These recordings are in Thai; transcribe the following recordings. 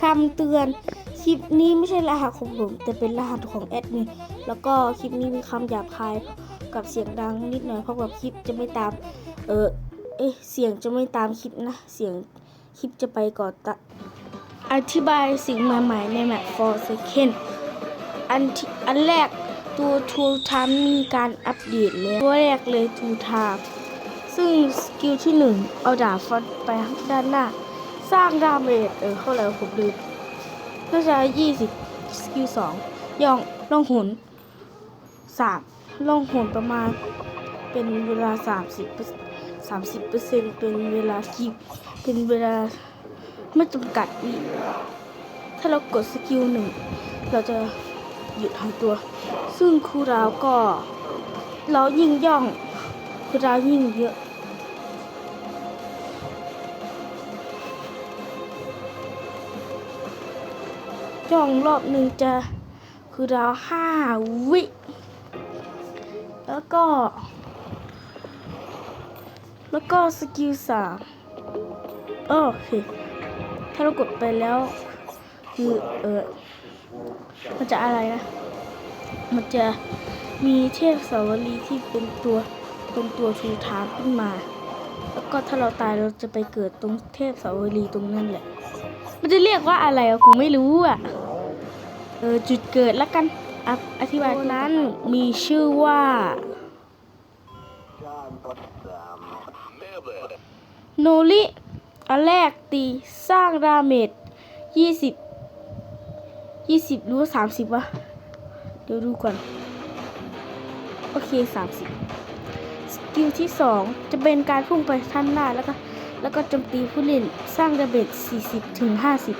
คำเตือน คลิปนี้ไม่ใช่รหัสของผม แต่เป็นรหัสของแอดมินแล้วก็คลิปนี้มีคำหยาบคายกับเสียงดังนิดหน่อยเพราะว่าคลิปจะไม่ตาม เออเอ๊ะเสียงจะไม่ตามคลิปนะ เสียงคลิปจะไปก่อนตะอธิบายสิ่งใหม่ๆในแมป for second อันที่อันแรกตัว Tool Time มีการอัปเดตแล้วตัวแรกเลย Tool Time ซึ่งสกิลที่หนึ่งเอาดาบฟันไปด้านหน้า สร้างดาเมจเออเท่าไหร่วผมลืมน่าจะ20สกิลสองย่องล่องหนสามล่องหนประมาณเป็นเวลา30 30เปอร์เซ็นเป็นเวลาคิปเป็นเวลาไม่จำกัดวิถ้าเรากดสกิลหนึ่งเราจะหยุดหายตัว ซึ่งครูดาวก็ เรายิ่งย่องครูดาวยิ่งเยอะ ย่องรอบหนึ่งจะคือดาวห้าวิ แล้วก็ แล้วก็สกิลสามโอเค ถ้าเรากดไปแล้ว คือเออมันจะอะไรนะ มันจะมีเทพสาวรีที่เป็นตัวเป็นตัวชูทามขึ้นมา แล้วก็ถ้าเราตายเราจะไปเกิดตรงเทพสาวรีตรงนั้นแหละ มันจะเรียกว่าอะไรอะผมไม่รู้อะ เออจุดเกิดแล้วกันอธิอธิบายนั้นมีชื่อว่าโนริอันแรกตีสร้างดาเมจยี่สิบยี่สิบหรือว่าสามสิบวะ เดี๋ยวดูก่อน โอเคสามสิบสกิลที่สองจะเป็นการพุ่งไปท่านหน้าแล้วก็ แล้วก็โจมตีผู้เล่นสร้างดาเมจสี่สิบถึงห้าสิบ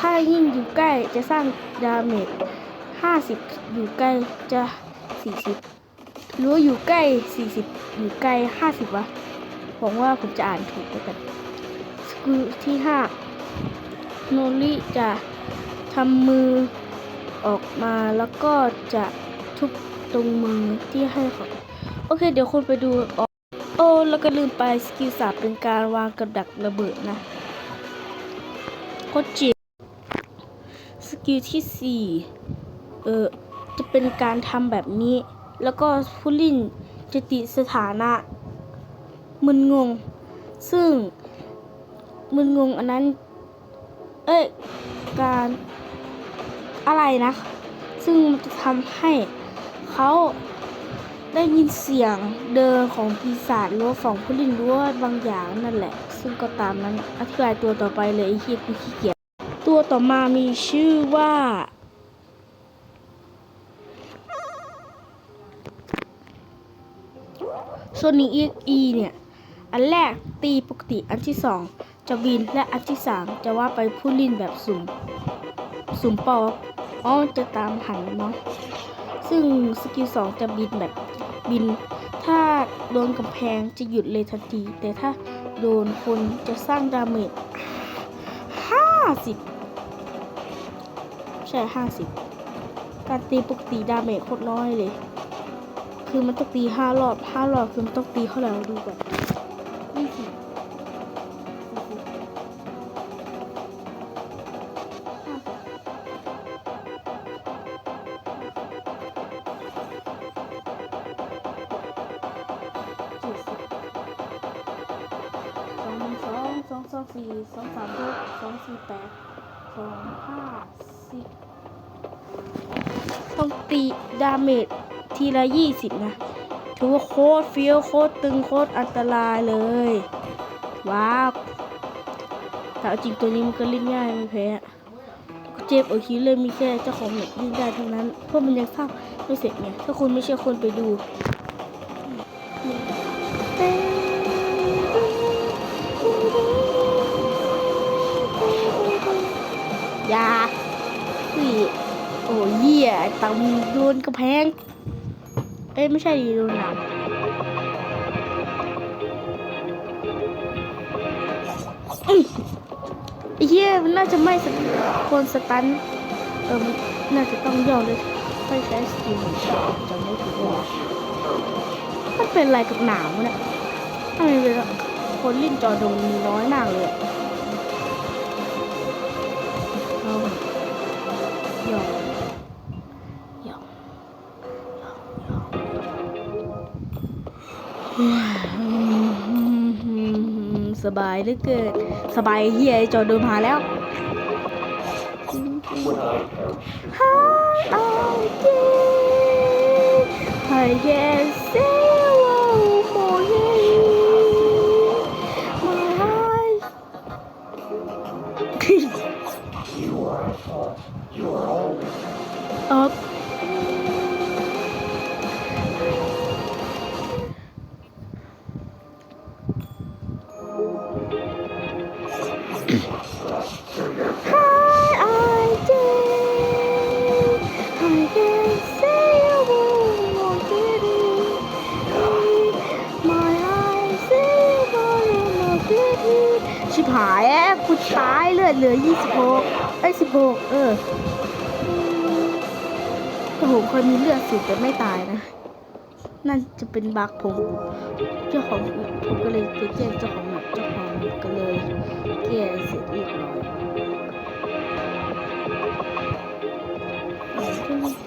ถ้ายิ่งอยู่ใกล้จะสร้างดาเมจห้าสิบอยู่ใกล้จะสี่สิบหรือว่าอยู่ใกล้สี่สิบอยู่ไกลห้าสิบวะหวังว่าผมจะอ่านถูกแล้วกันสกิลที่ห้าโนริจะทำมือออกมาแล้วก็จะทุบตรงมือที่ให้เขาโอเค เดี๋ยวคุณไปดูโอ้แล้วก็ลืมไปสกิลสามเป็นการวางกับดักระเบิดนะโคจิ กิลที่สี่เออจะเป็นการทำแบบนี้ แล้วก็ผู้ลินจะติดสถานะมึนงง ซึ่งมึนงงอันนั้น เอ้ย การอะไรนะ ซึ่งมันจะทำให้เขาได้ยินเสียงเดินของปีศาจหรือว่าของผู้ลินรือว่าบางอย่างนั่นแหละ ซึ่งก็ตามนั้นอธิบายตัวต่อไปเลยไอ้เฮียกูขี้เกียจ ตัวต่อมามีชื่อว่า โซนิ e อีเนี่ย อันแรกตีปกติอันที่สองจะบินและอันที่สามจะว่าไปผู้ลินแบบสุ่ม สุ่มปอกอ๋อจะตามหันเนาะซึ่งสกิลสองจะบินแบบบิน ถ้าโดนกำแพงจะหยุดเลยทันที แต่ถ้าโดนคนจะสร้างดาเมจห้าสิบ ใช่ห้าสิบการตีปกติดาเมจโคตรน้อยเลย คือมันต้องตีห้ารอบห้ารอบคือมันต้องตีเท่าไหร่เราดูก่อนยี่สิบห้าสิบเจ็ดสิบสองสองสองสองสี่สองสามหกสองสี่แปดสองห้าส ต้องตีดาเมจทีละยี่สิบนะ ถือว่าโคตรเฟี้ยวโคตรตึงโคตรอันตรายเลย ว้าวแต่เอาจริงตัวนี้มันก็เล่นง่ายไม่แพ้เจ็บโอคิเลยมีแค่เจ้าของเน็ตเล่นได้เท่านั้น เพราะมันยังสร้างไม่เสร็จไงถ้าคุณไม่เชื่อคนไปดูอยาพี่โอ้ยเหี้ยตำโดนกระแพง เอ้ยไม่ใช่ดีโดนหนังอื้อไอ้เหี้ยมันน่าจะไม่สคนสตัน เออมันน่าจะต้องย่อเลยไม่ใช้สกิลเหมือนกันจำไม่ถูกเลยมันเป็นอะไรกับหนาวเนี่ยทำไมเวลาคนเล่นจอดงมีน้อยมากเลย บายเหลือเกินสบายเฮียไอ้จอเดินมาแล้ว How I did I can say one ตายเลือดเหลือ 26ไอ้16 เออแต่ผมเคยมีเลือดสูงแต่ไม่ตายนะนั่นจะเป็นบักผม เจ้าของผมก็เลยไปแจ้งเจ้าของหนักเจ้าของก็เลยแก้เสร็จเรียบร้อย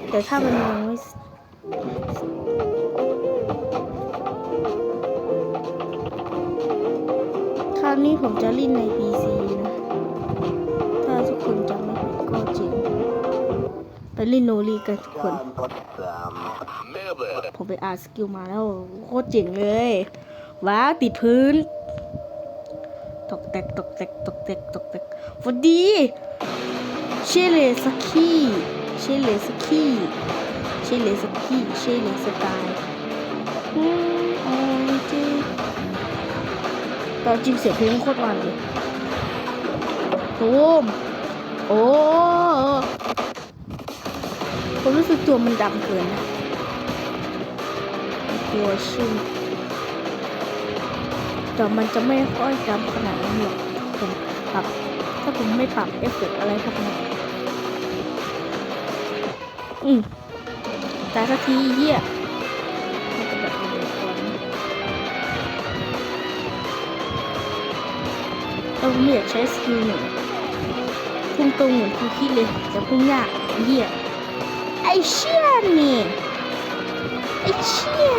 แต่ถ้ามันยังไม่คราวนี้ผมจะเล่นใน PC เล่นโนรีกันทุกคน ผมไปอ่านสกิลมาแล้วโคตรเจ๋งเลย ว้าติดพื้น ตกแตกตกแตกตกแตกตกแตกสวัสดีเชเลสกี้เชเลสกี้เชเลสกี้เชเลสกายอืมโอ้ยจริงตอนจริงเสียเพลงโคตรมันเลยตูมโอ้ ผมรู้สึกตัวมันดำเกินนะตัวชุ่มแต่มันจะไม่ค่อยดำขนาดนั้นหรอกผมปรับถ้าผมไม่ปรับเอฟเฟกตอะไรพวกนี้อืมแต่สักทีเหี้ยมันจะแบบนี้ก่อนเราไม่อยากใช้สกิลหนึ่งพุ่งตรงเหมือนกูคิดเลยแต่พุ่งยากเหี้ย อเชี่ยนี่ไอเชี่ย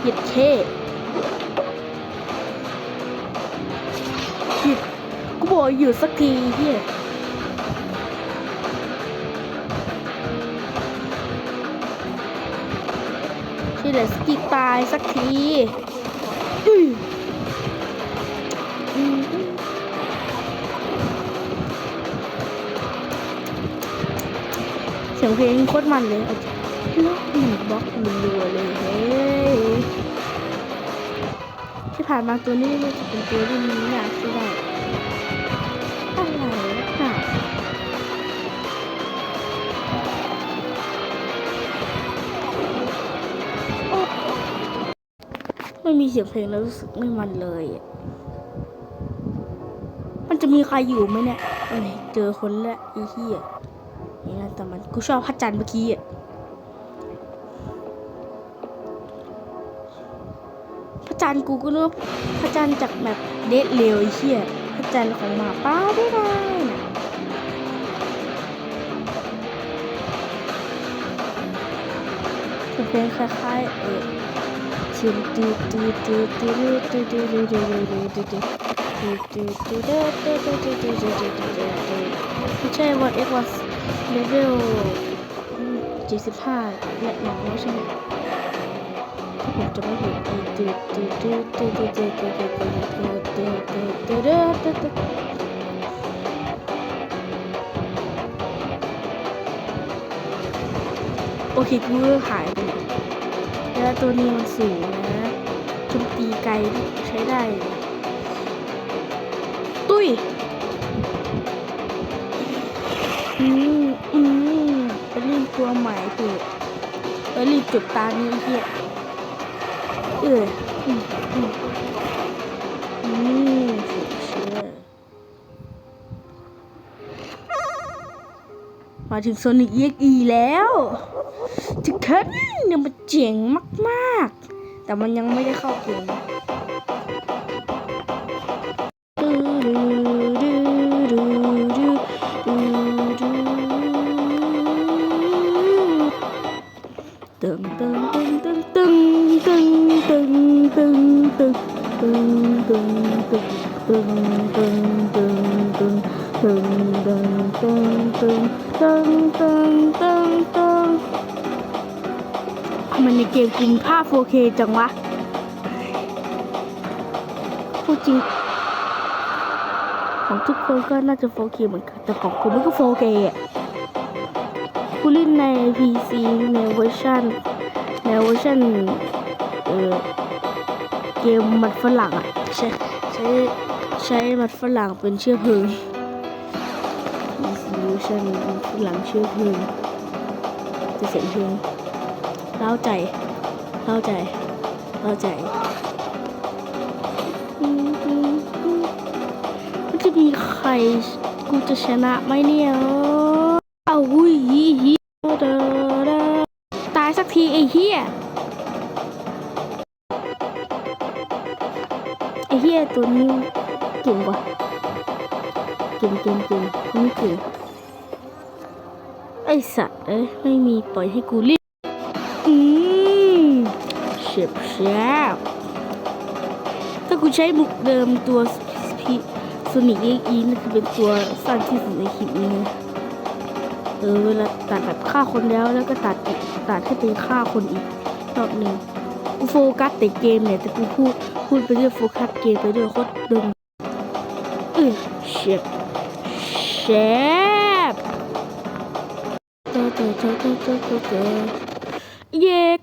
เหยียดเท่หยุดกูบอกหยุดสักทีเฮียที่เหลือสกิตายสักที เสียงเพลงโคตรมันเลยล็อกหนึ่งบล็อกรัวเลยเฮ้ยที่ผ่านมาตัวนี้มันจะเป็นตัวที่มียากที่ได้อะไรนักหนาโอ๊ะไม่มีเสียงเพลงแล้วรู้สึกไม่มันเลยอะมันจะมีใครอยู่ไหมเนี่ยเอ้ยเจอคนละไอ้เหี้ย แต่มันกูชอบพระจันทร์เมื่อกี้อะพระจันทร์กูก็นึกว่าพระจันทร์จากแบบเดทเลวไอ้เหี้ยพระจันทร์ของหมาป้าได้ไงจะเป็นคล้ายๆเออ ไม่ใช่วันเอ็กวัสเลเวล75และหมอใช่ไหมผมจะไม่หผิดโอเคกูหายไป แล้วตัวนี้มันสูงนะจุมตีไกลใช้ได้ ตุ้ยอืมอืมไปรีบตัวใหม่เถอะไปรีบจบตานี้เฮียเอออืมอืม มาถึงโซนิกเอ็กอีแล้วถึเคันเนี่ยมันเจ๋งมากๆ แต่มันยังไม่ได้เข้าเกมตึงตึงตึงตึงตึงตึงตึงตึงตึงตึงตึงตึงตึงตึงตึง ตึงตึงตึงตึงตึงทำไมในเกมกูมีภาพ 4K จังวะพูดจริง ของทุกคนก็น่าจะ 4K เหมือนกัน แต่ของกูมันก็ 4K อะกูเล่นใน PC ในเวอร์ชันในเวอร์ชันเออเกมมันฝรั่งอะ ใช้ใช้ใช้มันฝรั่งเป็นเชื้อเพลิง ชันมันฝรั่งเชื้อเพลงจะเสียงเพลงเล่าใจเล่าใจเล่าใจ มันจะมีใครกูจะชนะไหมเนี่ยเอาหุยฮีฮีเดอเดอตายสักทีไอ้เหี้ยไอ้เหี้ยตัวนี้เก่งกว่าเก่งเก่งเก่งนนี้เก่ง อสัตว์เอ้ยไม่มีปล่อยให้กูเล่นอืมเฉียบแฉบถ้ากูใช้บุกเดิมตัวพีโซนิกเอ็กอีนั่นคือเป็นตัวสั้นที่สุดในคลิปนี้นะเออเวลาตัดแบบฆ่าคนแล้วแล้วก็ตัดอีกตัดให้เป็นฆ่าคนอีกรอบหนึ่งกูโฟกัสแต่เกมเนี่ยแต่กูพูดพูดไปเรื่อยโฟกัสเกมไปด้วยโคตรดึงเออเชฟเชฟเ Yeah,